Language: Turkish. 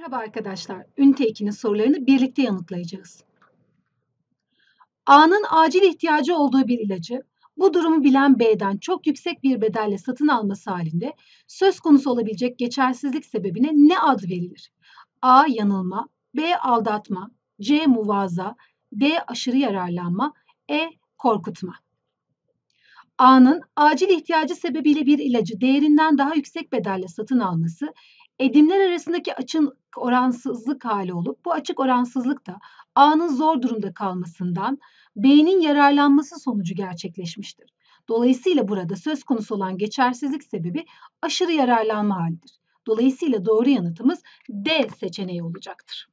Merhaba arkadaşlar. Ünite 2'nin sorularını birlikte yanıtlayacağız. A'nın acil ihtiyacı olduğu bir ilacı bu durumu bilen B'den çok yüksek bir bedelle satın alması halinde söz konusu olabilecek geçersizlik sebebine ne ad verilir? A. Yanılma B. Aldatma C. Muvaza D. Aşırı yararlanma E. Korkutma A'nın acil ihtiyacı sebebiyle bir ilacı değerinden daha yüksek bedelle satın alması edimler arasındaki açın oransızlık hali olup bu açık oransızlık da A'nın zor durumda kalmasından B'nin yararlanması sonucu gerçekleşmiştir. Dolayısıyla burada söz konusu olan geçersizlik sebebi aşırı yararlanma halidir. Dolayısıyla doğru yanıtımız D seçeneği olacaktır.